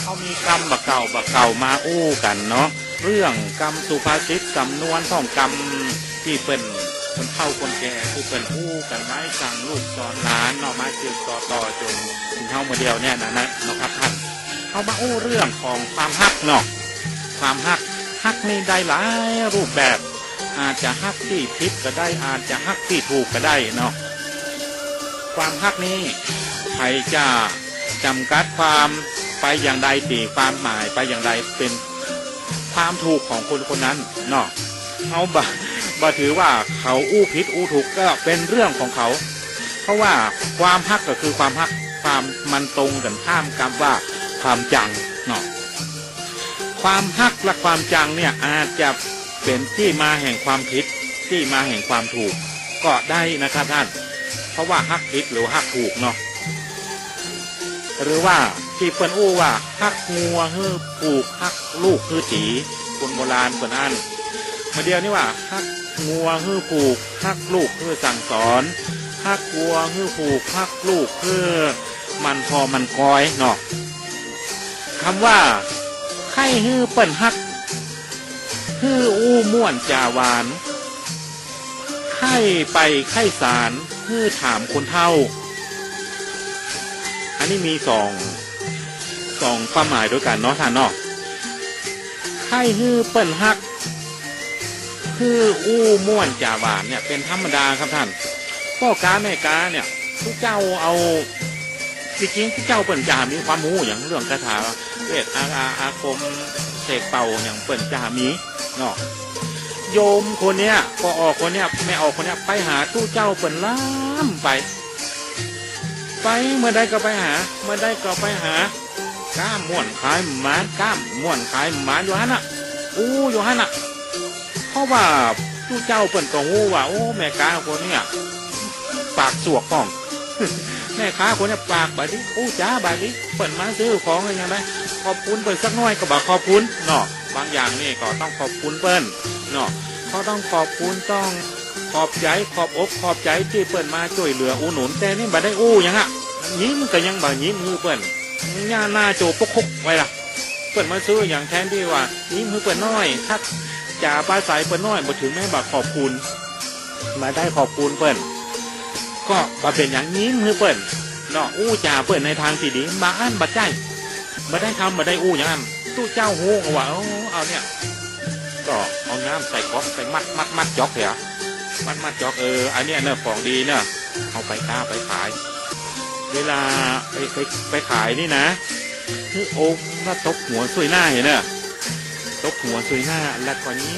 เขามีกรรมบะเก่าบะเก่ามาอู้กันเนาะเรื่องกรรมสุภาษิตสำนวนท่องกรรมที่เป็น คนเฒ่าคนแก่ผู้เป็นอู้กันไว้สั่งลูกสอนหลานเนาะมาสืบต่อต่อจนถึงเท่ามาเดียวเนี่ยนะนะนะครับท่านเขามาอู้เรื่องของความฮักเนาะความฮักฮักนี่ได้หลายรูปแบบ อาจจะฮักที่ผิดก็ได้อาจจะฮักที่ถูกก็ได้เนาะความฮักนี้ใครจะจำกัดความไปอย่างใดตีความหมายไปอย่างใดเป็นความถูกของคนคนนั้นเนาะเอาบะ บะถือว่าเขาอู้ผิดอู้ถูกก็เป็นเรื่องของเขา เพราะว่าความฮักก็คือความฮักความมันตรงกันข้ามกับว่าความจังเนาะความฮักและความจังเนี่ยอาจจะเป็นที่มาแห่งความผิดที่มาแห่งความถูก ก็ได้นะครับท่าน เพราะว่าฮักผิดหรือฮักถูกเนาะหรือว่าที่เปิ้นอู้ว่าฮักงัวฮือผูกฮักลูกฮือตีคนโบราณเปิ้นอ่านมาเดียวนี่ว่าฮัก งัวฮือผูกฮักลูกฮือสั่งสอนฮักวัวฮือผูกฮักลูกฮือมันพอมันคอยเนาะคำว่าไข่ฮือเปิ้นฮักฮืออู้ม่วนจาหวานไข่ไปไข่สารฮือถามคนเท่า อันนี้มีสองสองความหมายด้วยกันเนาะท่านเนาะไข่ฮือเปิ้นฮัก ฮืออู้ม่วนจ่าหวานเนี่ยเป็นธรรมดาครับท่านพ่อกาแม่กาเนี่ยทุกเจ้าเอาจริงๆทุกเจ้าเปิ้นจ่ามีความรู้อย่างเรื่องคาถาเวทอาอาอาคมเสกเป่าอย่างเปิ้นจ่ามีเนาะโยมคนเนี้ยพอออกคนเนี้ยไม่ออกคนเนี้ยไปหาตู้เจ้าเปิ้นล้ามไป ไปเมื่อใดก็ไปหา เมื่อใดก็ไปหาก้ามม่วนขายหมานก้ามม่วนขายหมานอยู่ฮันน่ะอู้อยู่ฮันน่ะ ราะว่าผู้เจ้าเปิ่นก็งูว่าโอ้แม่ค้าคนเนี้ยปากสวกป้องแม่ค้าคนเนี้ยปากบาดนี้อู้จ้าบาดนี้เปิ่นมาซื้อของอะไรย่างไรขอบคุณเปิ่นสักหน่อยก็บอกขอบคุณเนาะบางอย่างนี่ก็ต้องขอบคุณเปิ้นเนาะเขาต้องขอบคุณต้องขอบใจขอบอกขอบใจที่เปิ้นมาช่วยเหลืออุหนุนแต่นี่บ่ได้อู้ยังอะยิ้มก็ยังบ่ยิ้มมือเปิ้นย่าหน้าโจปกคกไว้ล่ะเปิดมาซื้ออย่างแทนที่ว่ายิ้มให้เปิดน้อยถ้า จ่าปลาใสเปิดน้อยมาถึงแม่บอกขอบคุณ มาได้ขอบคุณเปิดก็มาเป็นอย่างยิ้มให้เปิดเนาะอู้จ่าเปิดในทางที่ดีมาอันบัดใจมาได้ทำมาได้อู้อย่างนั้นตู้เจ้าหูก็ว่าเอาเอาเนี่ยก็เอาน้ำใส่ก๊อกใส่มัดมัดมัดจอกเถอะมัดมัดจอกเอออันเนี้ยเนอะของดีเนอะเอาไปค้าไปขาย เวลาไปไปไปขายนี่นะคือโอ้มาตบหัวสวยหน้าเห็นเนอะ ตบหัวสวยหน้า แล้วก่อนนี้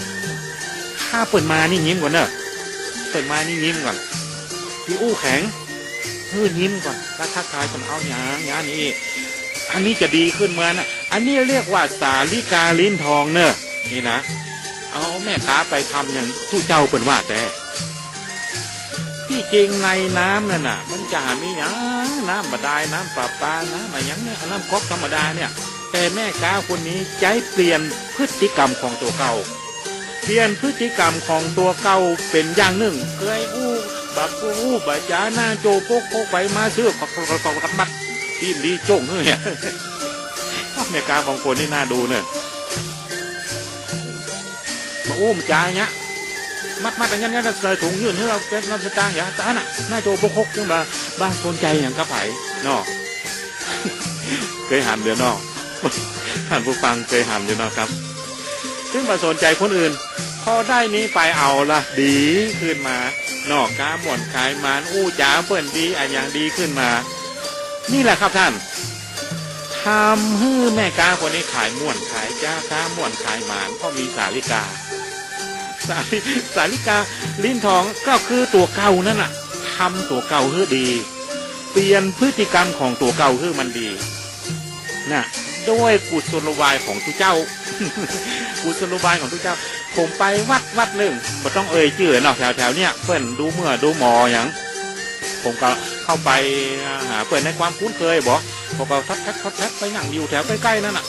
ถ้าเปิดมานี่ยิ้มก่อนเนอะเปิดมานี่ยิ้มก่อนพี่อู้แข็งเฮ้ยยิ้มก่อนแล้วทักทายคนเอาอย่างอย่างนี้อันนี้จะดีขึ้นมื่อนะอันนี้เรียกว่าสาลิกาลิ้นทองเนอะนี่นะเอาแม่ค้าไปทำอย่างทู้เจ้าเป็นว่าแต่ที่จริงในน้ำนั่นน่ะ มันจะมีอย่างน้ำบาดาลน้ำประปาน้ำอะไรอย่างเนี้ยน้ำก๊อกธรรมดาเนี่ย แต่แม่ค้าคนนี้ใจเปลี่ยนพฤติกรรมของตัวเก่า เปลี่ยนพฤติกรรมของตัวเก่าเป็นอย่างหนึ่ง เคยอู้บักอู้บัจาหน้าโจโปกโปกไปมาซื้อขอกขอกขอกมัดที่ดีโจ้งเนี่ยแม่ค้าของคนนี่น่าดูเนี่ยมาอู้มจ่ายเนี้ยมัดมัดอย่างนี้นใส่ถุงยื่นให้เราเป็นน้ำสตางค์อย่าตาน่ะหน้าโจโปกคกจังบ้าบ้านสนใจอย่างกระไผ่นอเคยหันเดือนนอ ท่านผู้ฟังเคยหันอยู่นะครับ ซึ่งมาสนใจคนอื่น พอได้นี้ไปเอาละดีขึ้นมา นอกกาหม่วนขายมานอู้จ๋าเปิ่นดีอันอย่างดีขึ้นมา นี่แหละครับท่านทำให้แม่กาคนนี้ขายม่วนขายจ้าค้าม่วนขายมานเพราะมีสาลิกาสาลิสาลิกาลิ้นทองก็คือตัวเก่านั่นน่ะทำตัวเก่าให้ดี เปลี่ยนพฤติกรรมของตัวเก่าให้มันดีนะ ด้วยกุศลบายของทุกเจ้า กุศลบายของทุกเจ้า ผมไปวัดวัดหนึ่งก็ต้องเอ่ยชื่อเนาะแถวแถวเนี้ยเปิ้นดูเมื่อดูหมออย่างผมก็เข้าไปหาเปิ้นในความคุ้นเคยบอกผมก็ทักทักทักทักไปนั่งอยู่แถวใกล้ๆนั่นน่ะ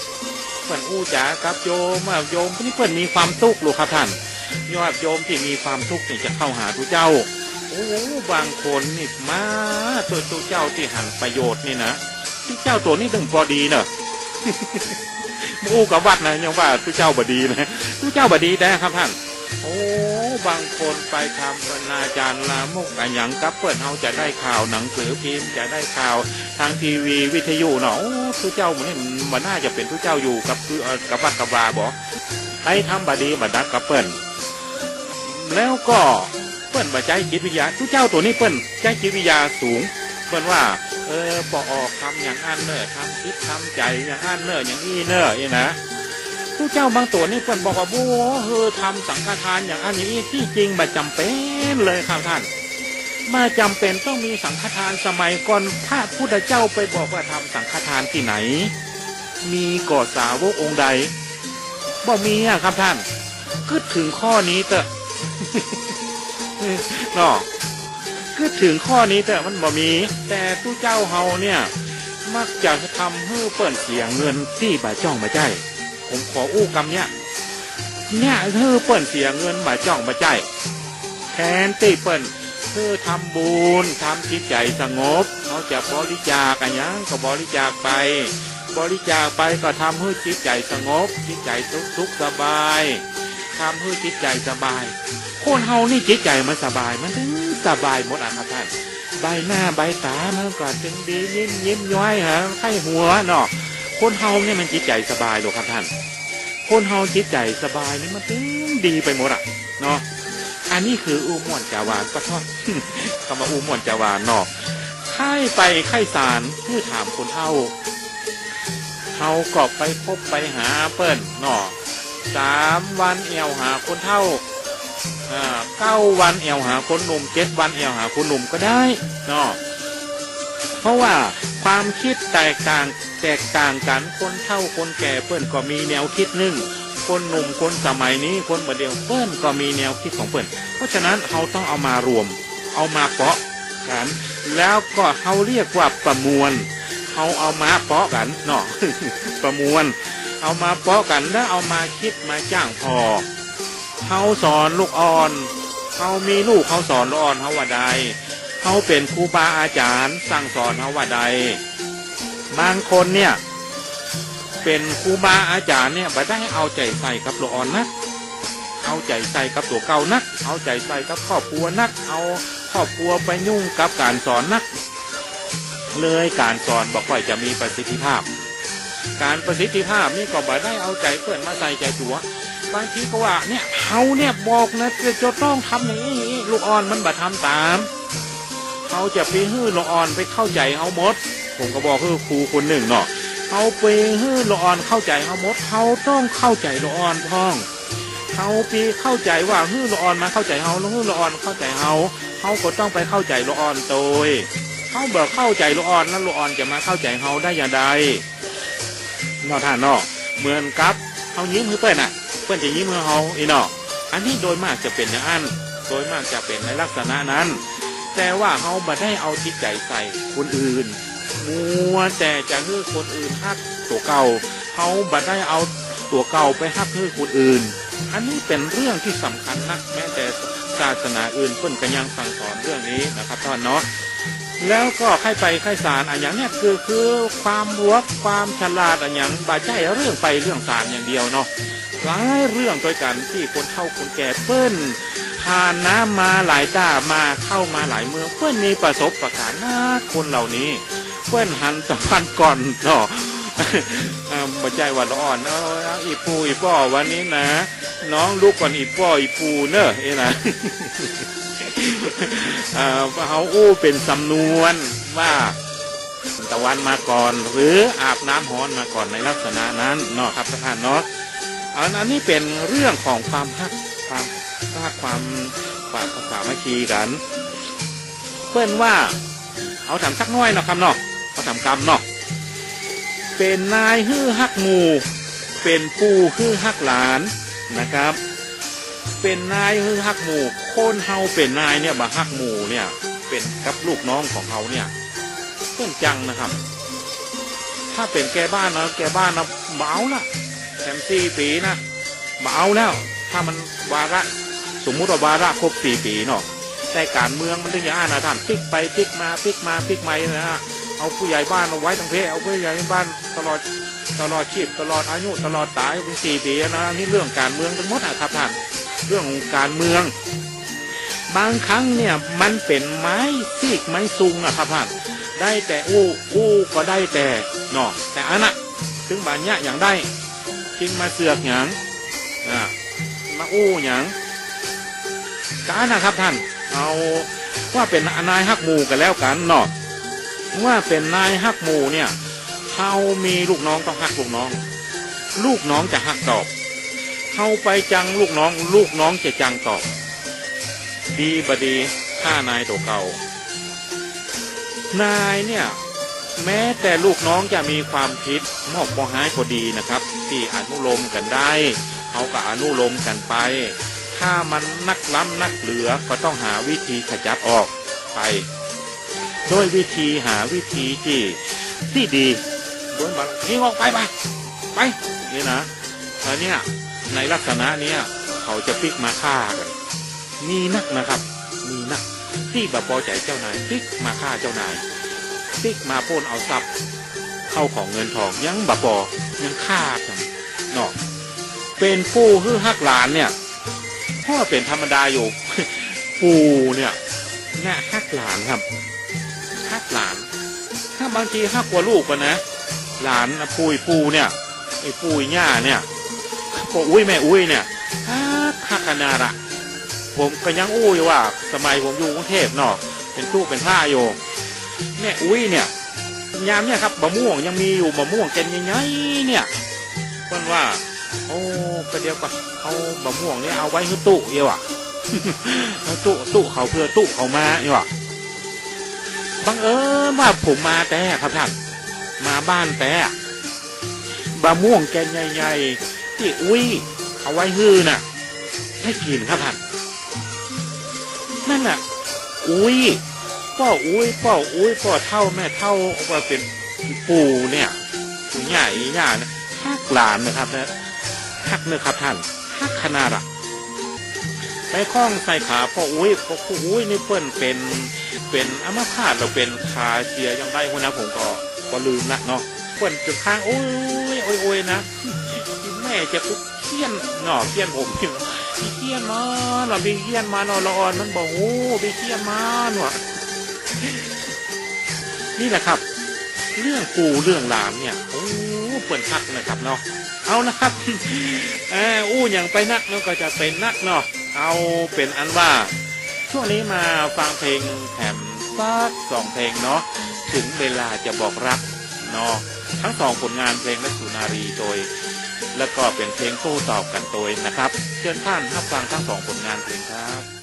เปิ้นอู้จ๋ากับโยมโยมนี่เปิ้นมีความทุกข์ลูกครับท่านยอดโยมที่มีความทุกข์นี่จะเข้าหาทุกเจ้าโอ้บางคนนี่มาตัวตัวเจ้าที่หันประโยชน์นี่นะที่เจ้าตัวนี้ถึงพอดีเนอะ อู้กับวัดนะยังว่าทุเจ้าบดีนะทุเจ้าบดีได้ครับท่านโอ้บางคนไปทำบรรณาจารย์ลามกอะไรอย่างกับเพื่อนเขาจะได้ข่าวหนังสือพิมพ์จะได้ข่าวทางทีวีวิทยุเนาะโอ้ทุเจ้ามันนี่มันน่าจะเป็นทุเจ้าอยู่กับกับวัดกับวาบอกไปทำบดีบัดักกับเปิ้นแล้วก็เปิ้นมาใจจิตวิทยาทุเจ้าตัวนี้เปิ้นใจจิตวิทยาสูงเปิ้นว่า เออปอออกทำอย่างอันเนอะทำคิดทำใจอย่างอันเนออย่างนี้เนอะนี่นะผู้เจ้าบางตัวนี่เปิ้นบอกว่าโอ้เฮอทำสังฆทานอย่างอันอย่างนี้ที่จริงมาจำเป็นเลยครับท่านมาจำเป็นต้องมีสังฆทานสมัยก่อนพระพุทธเจ้าไปบอกว่าทำสังฆทานที่ไหน มีก่อสาวกองค์ใดบ่มีอะครับท่านคิดถึงข้อนี้เถอะนาะ คือถึงข้อนี้แต่มันบ่มี แต่ผู้เจ้าเฮาเนี่ย มักจะทำให้เปิ่นเสียเงินที่บ่าจ้องบ่ใจ ผมขออู้กำเนี่ยเนี่ยคือเปิ่นเสียเงินบ่าจ้องบ่ใจแทนที่เปิ่นคือทำบุญทำจิตใจสงบเขาจะบริจาคอะไรยังก็บริจาคไป บริจาคไปก็ทำให้จิตใจสงบ จิตใจสุขสุขสบายทำให้จิตใจสบาย คนเฮานี่จิตใจมันสบายมันถึง สบายหมดอะครับท่าน ใบหน้าใบตามันก็จึงดียิ้มยิ้มย้อยฮะไข้หัวเนาะคนเฮาเนี่ยมันจิตใจสบายหรอกครับท่าน คนเฮาจิตใจสบายนี่มันถึงดีไปหมดอะเนาะอันนี้คืออูม่วนจาวานก็ทอดคำว่าอูม่วนจาวานเนาะไข้ไปไข้สารเพื่อถามคนเฮาเฮาก็ไปพบไปหาเปิ้นเนาะสามวันเอวหาคนเท่า เก้าวันแอวหาคนหนุ่มเจ็ดวันแอวหาคนหนุ่มก็ได้เนาะเพราะว่าความคิดแตกต่างแตกต่างกันคนเฒ่าคนแก่เพื่อนก็มีแนวคิดหนึ่งคนหนุ่มคนสมัยนี้คนประเดียวเพื่อนก็มีแนวคิดของเพื่อนเพราะฉะนั้นเขาต้องเอามารวม เอามาเปาะกัน แล้วก็เขาเรียกว่าประมวลเขาเอามาเปาะกันเนาะประมวล เอามาเปาะกันแล้วเอามาคิดมาจ้างพอ เขาสอนลูกอ่อนเขามีลูกเขาสอนลูกอ่อนเขาว่าใดเขาเป็นครูบาอาจารย์สั่งสอนเขาว่าใดบางคนเนี่ยเป็นครูบาอาจารย์เนี่ยบ่ได้เอาใจใส่กับลูกอ่อนนักเอาใจใส่กับตัวเก่านัก เอาใจใส่กับครอบครัวนัก เอาครอบครัวไปยุ่งกับการสอนนัก เลยการสอนบอกว่าจะมีประสิทธิภาพ การประสิทธิภาพนี่ก็บ่ได้เอาใจเพื่อนมาใส่ใจตัว บางทีก็ว่าเนี่ยเขาเนี่ยบอกนะจะจะต้องทำอย่างนี้อย่างนี้ลูกอ่อนมันบ่ทำตามเขาจะไปฮื้อลูกอ่อนไปเข้าใจเขาหมด ผมก็บอกคือครูคนหนึ่งเนาะเขาไปฮื้อลูกอ่อนเข้าใจเขาหมดเขาต้องเข้าใจลูกอ่อนพ้องเขาไปเข้าใจว่าฮื้อลูกอ่อนมาเข้าใจเขาแล้วฮื้อลูกอ่อนเข้าใจเขาเขาก็ต้องไปเข้าใจลูกอ่อนโดยเขาบอกเข้าใจลูกอ่อนแล้วลูกอ่อนจะมาเข้าใจเขาได้อย่างไรนอท่านเนอกเหมือนกับเขายิ้มให้เพื่อนอะ พื่อนจะยิ้มให้เขาอีนาะอันนี้โดยมากจะเป็นอย่างนั้นโดยมากจะเป็นในลักษณะนั้น แต่ว่าเขาบ่ได้เอาจิตใจใส่คนอื่นมัวแต่จะให้คนอื่นฮักตัวเก่าเขาบ่ได้เอาตัวเก่าไปฮักให้คนอื่น อันนี้เป็นเรื่องที่สำคัญนักแม้แต่ศาสนาอื่นเพิ่นก็ยังสั่งสอนเรื่องนี้นะครับท่านเนาะแล้วก็ใครไปใครสารอันอย่างเนี้ยคือคือความรวความฉลาดอันอย่างบาใจเรื่องไปเรื่องสารอย่างเดียวเนาะ หลายเรื่องด้วยกันที่คนเฒ่าคนแก่เปิ้นผ่านน้ำมาหลายตามาเข้ามาหลายเมืองเปิ้นมีประสบประการนะคนเหล่านี้เปิ้นหันตะวันก่อนเนาะอ่าบใจว่าละอ่อนเอออีปูอีป้อวันนี้นะ น้องลูกก่อนอีป้ออีปูเนอะเอ้นะอ่าเขาอู้เป็นสำนวนว่าตะวันมาก่อน หรืออาบน้ำฮ้อนมาก่อนในลักษณะนั้นเนาะครับท่านเนาะ อันนี้เป็นเรื่องของความฮักความฮักความฝากสามัคคีกันเพื่อนว่า เอาทำสักน้อยเนาะครับเนาะเอาทำกรรมเนาะเป็นนายฮื้อฮักหมูเป็นปู่ฮื้อฮักหลานนะครับ เป็นนายคือฮักหมู่คนเฮาเป็นนายเนี่ยบ่ฮักหมู่เนี่ย เป็นกับลูกน้องของเขาเนี่ยเพื่อนจังนะครับ ถ้าเป็นแกบ้านนะแกบ้านนะเบาละ แถมสี่ปีนะเบเอาแล้ว ถ้ามันวาระสมมุติว่าวาระครบสี่ปีเนาะแต่การเมืองมันถึงจะอ่านนะท่านพลิกไปพลิกมาพลิกมาพลิกมานะฮะเอาผู้ใหญ่บ้านเอาไว้ทั้งเพเอาผู้ใหญ่บ้านตลอดตลอดชีพตลอดอายุตลอดตายเป็นสี่ปีนะนี่เรื่องการเมืองทั้งหมดนะครับท่านเรื่องของการเมือง บางครั้งเนี่ยมันเป็นไม้ซีกไม้ซุงอะครับท่านได้แต่อู้อู้ก็ได้แต่เนาะแต่อันน่ะถึงบานเนี้ยอย่างได้ จริงมาเสือกหยังมาอู้หยังกอันนะครับท่าน เอาว่าเป็นนายฮักหมูกันแล้วกันเนาะว่าเป็นนายฮักหมูเนี่ยเขามีลูกน้องต้องฮักลูกน้อง ลูกน้องจะฮักตอบเขาไปจังลูกน้อง ลูกน้องจะจังตอบ ดีบดีข้านายตัวเก่านายเนี่ย แม้แต่ลูกน้องจะมีความคิดมอบมอหายพอดีนะครับ ที่อนุโลมกันได้เขาก็อนุโลมกันไป ถ้ามันนักล้ำนักเหลือก็ต้องหาวิธีขจัดออกไปโดยวิธีหาวิธีที่ที่ดีล้วนบอกนี่ออกไปไปไปนี่นะแล้วเนี่ยในลักษณะเนี้ยเขาจะพลิกมาฆ่ากัน มีนักนะครับ มีนักที่แบบพอใจเจ้านายพลิกมาฆ่าเจ้านาย พลิกมาปล้นเอาทรัพย์เข้าของเงินทองยังบะปอยังฆ่ากันเนาะเป็นผู้ฮือฮักหลานเนี่ยพ่อเป็นธรรมดาอยู่ปู่เนี่ยแน่ฮักหลานครับฮักหลาน ถ้าบางทีฮักกว่าลูกกันนะ หลานปุยปูเนี่ยไอ้ปุยย่าเนี่ยพออุ้ยแม่อุ้ยเนี่ยฮักฮักขนาดอะผมก็ยังอู้อยู่ว่า สมัยผมอยู่กรุงเทพเนาะเป็นตู้เป็นผ้าอยู่ แม่อุ้ยเนี่ยยามเนี่ยครับมะม่วงยังมีอยู่มะม่วงแกนใหญ่ๆเนี่ยเพิ่อนว่า โอ้ก็เดียวก็เอามะม่วงเนี่ยเอาไว้ให้ตู้เดียวอะเอาตู้ตู้เขาเพื่อตู้เขามาเนี่ยวะบังเอิญว่าผมมาแต่ครับท่านมาบ้านแต่บะม่วงแกนใหญ่ๆที่อุ้ยเอาไว้ฮื้อน่ะให้กินครับท่านนั่นน่ะ อุ้ย พ่ออุ้ยพ่ออุ้ยพ่อเท่าแม่เท่าว่าเป็นปู่เนี่ยปู่ใหญ่ย่าเนี่ยฮักหลานนะครับนะฮักเนื้อครับท่านฮักขนาดอะไปคล้องใส่ขาพ่ออุ้ยพ่ออุ้ยนี่เปิ้นเป็นเป็นอัมพาตเราเป็นคาเชียยังได้คนนะผมก็ก็ลืมละเนาะเปิ้นจุดข้างโอ้ยโอ้ยโอ้ยนะแม่จะกุ๊กเคี้ยนเนาะเคี้ยนผมเคี้ยนพี่เคียนมาเนาะพี่เคียนมาเนาะละอ่อนมันบอกโอ้พี่เคียนมาเนาะ นี่แหละครับ เรื่องปูเรื่องหลามเนี่ยโอ้เปิ่นคักนะครับเนาะเอานะครับเอออู้อย่างไปนักเนาะก็จะเป็นนักเนาะเอาเป็นอันว่า ช่วงนี้มาฟังเพลงแถมซักสองเพลงเนาะถึงเวลาจะบอกรักเนาะทั้งสองผลงานเพลงและสุนารีโดย แล้วก็เป็นเพลงโต้ตอบกันโดยนะครับ เชิญท่านรับฟังทั้งสองผลงานเพลงครับ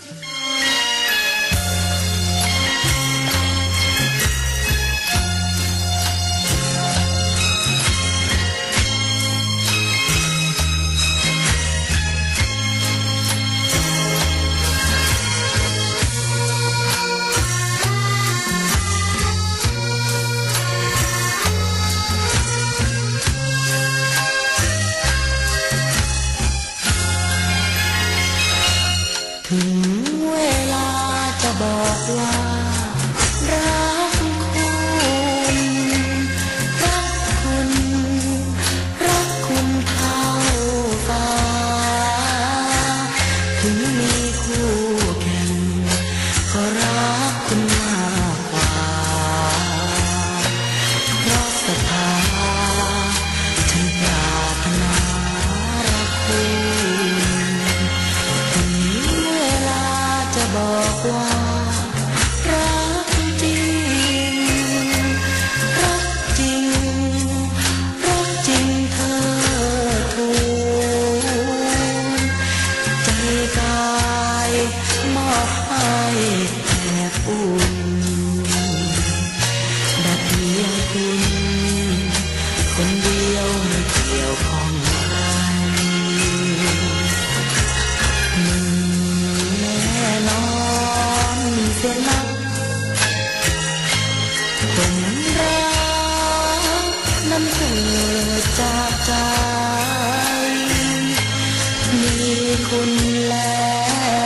บุญแล้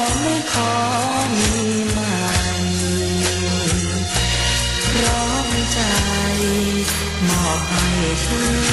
วไม่ขอมีใหม่ร้อมใจมอบให้เธอ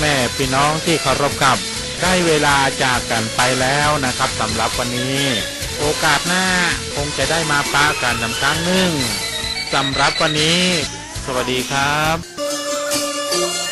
แม่พี่น้องที่เคารพครับได้เวลาจากกันไปแล้วนะครับสำหรับวันนี้ โอกาสหน้าคงจะได้มาปะกันนำครั้งหนึ่งสำหรับวันนี้ สวัสดีครับ